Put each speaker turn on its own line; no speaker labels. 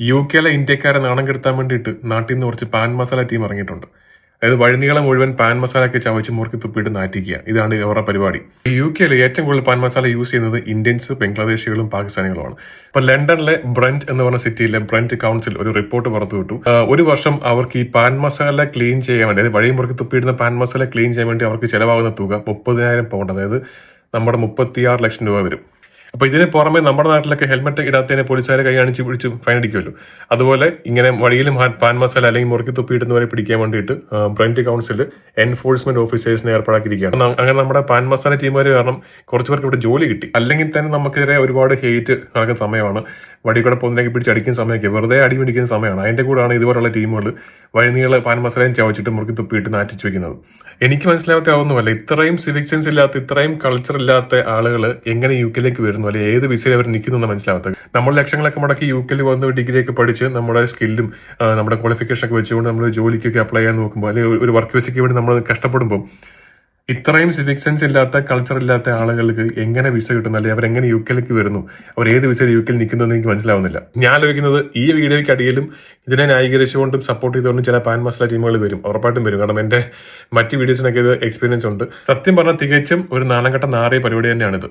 U കെയിലെ ഇന്ത്യക്കാരെ നാണം കെടുത്താൻ വേണ്ടിയിട്ട് നാട്ടിൽ നിന്ന് കുറച്ച് പാൻ മസാല ടീം ഇറങ്ങിയിട്ടുണ്ട്. അതായത് വഴിനീളം മുഴുവൻ പാൻ മസാല ഒക്കെ ചവച്ച് മുറുക്കി തുപ്പിയിട്ട് നാറ്റിക്കുക. ഇതാണ് അവരുടെ പരിപാടി. യു കെയിൽ ഏറ്റവും കൂടുതൽ പാൻ മസാല യൂസ് ചെയ്യുന്നത് ഇന്ത്യൻസ് ബംഗ്ലാദേശികളും പാകിസ്ഥാനികളുമാണ്. ഇപ്പൊ ലണ്ടനിലെ ബ്രന്റ് എന്ന് പറഞ്ഞ സിറ്റിയിലെ ബ്രന്റ് കൗൺസിൽ ഒരു റിപ്പോർട്ട് പുറത്തുവിട്ടു ഒരു വർഷം അവർക്ക് ഈ പാൻ മസാല ക്ലീൻ ചെയ്യാൻ വേണ്ടി അതായത് വഴി മുറുക്കി തുപ്പിയിടുന്ന പാൻ മസാല ക്ലീൻ ചെയ്യാൻ വേണ്ടി അവർക്ക് ചിലവാകുന്ന തുക മുപ്പതിനായിരം പൗണ്ട് അതായത് നമ്മുടെ മുപ്പത്തിയാറ് ലക്ഷം രൂപ വരും. അപ്പൊ ഇതിന് പുറമെ നമ്മുടെ നാട്ടിലൊക്കെ ഹെൽമെറ്റ് ഇടാത്തതിനെ പോലീസുകാരെ കൈ കാണിച്ച് പിടിച്ച് ഫൈൻ അടിക്കുമല്ലോ. അതുപോലെ ഇങ്ങനെ വഴിയിലും പാൻ മസാല അല്ലെങ്കിൽ മുറുക്കി തുപ്പിയിടുന്നവരെ പിടിക്കാൻ വേണ്ടിയിട്ട് ബ്രണ്ട് കൗൺസിൽ എൻഫോഴ്സ്മെന്റ് ഓഫീസേഴ്സിനെ ഏർപ്പാടാക്കിയിരിക്കുകയാണ്. അങ്ങനെ നമ്മുടെ പാൻ മസാല ടീമുകാർ കാരണം കുറച്ച് പേർക്ക് ഇവിടെ ജോലി കിട്ടി. അല്ലെങ്കിൽ തന്നെ നമുക്കെതിരെ ഒരുപാട് ഹേറ്റ് നടക്കുന്ന സമയമാണ്. വടി കൂടെ പിടിച്ച് അടിക്കുന്ന സമയമൊക്കെ വെറുതെ അടി പിടിക്കുന്ന സമയമാണ്. അതിന്റെ കൂടെയാണ് ഇതുപോലുള്ള ടീമുകൾ വഴിനീള പാൻ മസാലയും ചവച്ചിട്ട് മുറുക്കി തുപ്പിയിട്ട് നാറ്റിച്ച് വെക്കുന്നത്. എനിക്ക് മനസ്സിലാവാത്ത ഒന്നുമല്ല. ഇത്രയും സിവിക് സെൻസ് ഇല്ലാത്ത ഇത്രയും കൾച്ചർ ഇല്ലാത്ത ആളുകൾ എങ്ങനെ യു കെയിലേക്ക് വരുന്നു അല്ലെങ്കിൽ ഏത് വിസയിൽ അവർ നിൽക്കുന്നു എന്ന് മനസ്സിലാവാത്തത്. നമ്മൾ ലക്ഷങ്ങളൊക്കെ മുടക്കി യു കെയിൽ വന്ന് ഡിഗ്രി ഒക്കെ പഠിച്ച് നമ്മുടെ സ്കില്ലും നമ്മുടെ ക്വാളിഫിക്കേഷൻ ഒക്കെ വെച്ചുകൊണ്ട് നമ്മൾ ജോലിക്കൊക്കെ അപ്ലൈ ചെയ്യാൻ നോക്കുമ്പോൾ അല്ലെങ്കിൽ ഒരു വർക്ക് വിസയ്ക്ക് വേണ്ടി നമ്മൾ കഷ്ടപ്പെടുമ്പോൾ ഇത്രയും സിവിക് സെൻസ് ഇല്ലാത്ത കൾച്ചർ ഇല്ലാത്ത ആളുകൾക്ക് എങ്ങനെ വിസ കിട്ടുന്നു അല്ലെങ്കിൽ അവരെങ്ങനെ യു കെയിലേക്ക് വരുന്നു? അവർ ഏത് വിസയിൽ യു കെയിൽ നിൽക്കുന്നതെന്ന് എനിക്ക് മനസ്സിലാവുന്നില്ല. ഞാൻ ആലോചിക്കുന്നത് ഈ വീഡിയോയ്ക്ക് അടിയിലും ഇതിനെ ന്യായീകരിച്ചുകൊണ്ടും സപ്പോർട്ട് ചെയ്തുകൊണ്ടും ചില പാൻ മസാല ടീമുകൾ വരും. ഉറപ്പായിട്ടും വരും. കാരണം എന്റെ മറ്റ് വീഡിയോസിനൊക്കെ ഇത് എക്സ്പീരിയൻസ് ഉണ്ട്. സത്യം പറഞ്ഞാൽ തികച്ചും ഒരു നാണംകെട്ട നാറിയ പരിപാടി തന്നെയാണിത്.